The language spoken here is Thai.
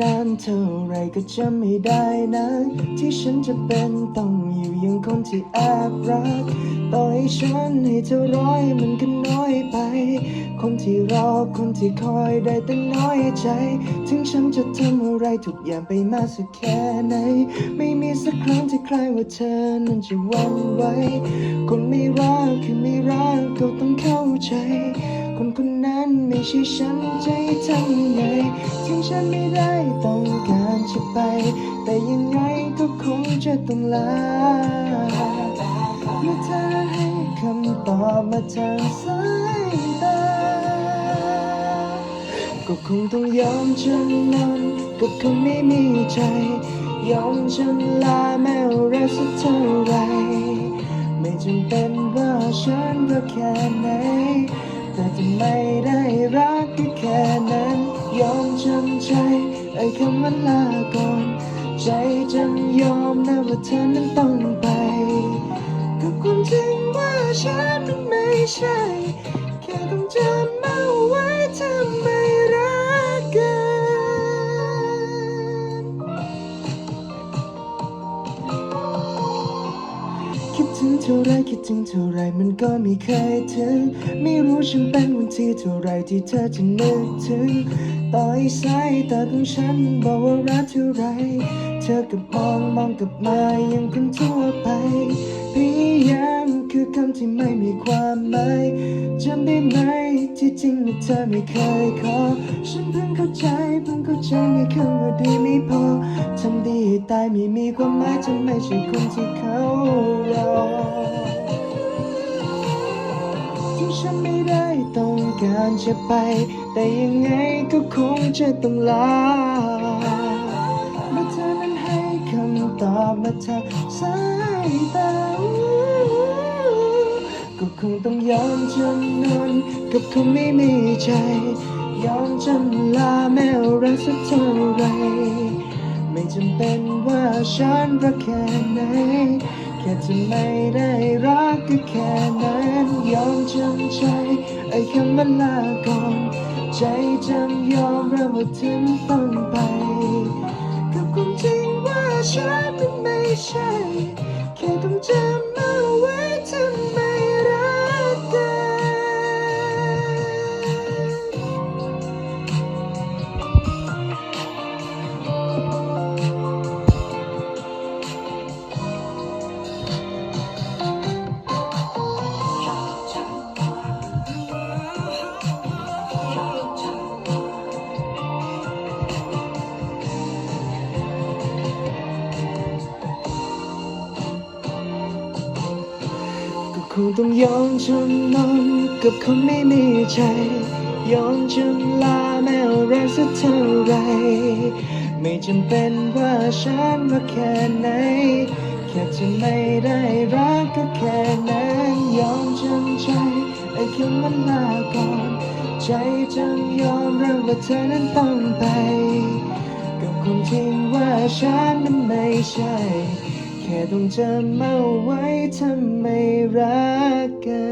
นานเท่าไรก็จะไม่ได้นะ ที่ฉันจะเป็นต้องอยู่ยังคนที่แอบรัก ต่อให้ฉันให้เท่าร้อยมันก็น้อยไป คนที่รอคนที่คอยได้แต่น้อยใจ ถึงฉันจะทำอะไรทุกอย่างไปมากสักแค่ไหน ไม่มีสักครั้งที่ใครว่าเธอนั้นจะหวันไหวคนไม่รักคือไม่รักก็ต้องเข้าใจ นั้นไม่ใช่ฉันให้ทำไงถึงฉันไม่ได้ต้องการจะไป แต่ยังไงก็คงจะต้องลาเมื่อเธอให้คำตอบมาทางสายตา ก็คงต้องยอมจำนนกับคนไม่มีใจ ยอมจำลาแม้อะไรสักเท่าไหรไม่จำเป็นว่าฉันรักแค่ไหน แต่จะไม่ได้รักก็แค่นั้น ยอมจำใจไอ้คำว่าลาก่อน ใจจำยอมนะว่าเธอนั้นต้องไปกับความจริงว่าฉันมันไม่ใช่ แค่ต้องจำเอาไว้ทำไม ถึงเท่าไรคิดถึงเท่าไรมันก็ไม่เคยถึง ไม่รู้ฉันเป็นวันที่เท่าไรที่เธอจะนึกถึง ต่อให้สายตาของฉันบอกว่ารักเท่าไร เธอก็มองมองกลับมายังคนทั่วไปพยายาม คือคำที่ไม่มีความหมายจำได้ไหมที่จริงว่าเธอไม่เคยขอ ฉันเพิ่งเข้าใจเพิ่งเข้าใจในคำว่าดีไม่พอทำดีให้ตายไม่มีความหมายจะไม่ใช่คนที่เขารอที่ฉันไม่ได้ต้องการจะไป แต่ยังไงก็คงจะต้องลาเมื่อเธอนั้นให้คำตอบมาทางสายตา ต้องยอมจำนนกับคนไม่มีใจ ยอมจำลาแม้รักสักเท่าไร ไม่จำเป็นว่าฉันรักแค่ไหน แค่จะไม่ได้รักก็แค่นั้นยอมจำใจไอ้คำว่าลาก่อนใจจำยอมรับว่าถึงต้องไป กับความจริงว่าฉันมันไม่ใช่ แค่ต้องจำ คงต้องยอมจำนนกับคนไม่มีใจ ยอมจำลาแม้อะไรสักเท่าไร ไม่จำเป็นว่าฉันรักแค่ไหน แค่จะไม่ได้รักก็แค่นั้นยอมจำใจไอ้คำว่าลาก่อน ใจจำยอมรับว่าเธอนั้นต้องไป กับความจริงว่าฉันนั้นไม่ใช่ แค่ต้องจำเอาไว้ทำไม่รักกัน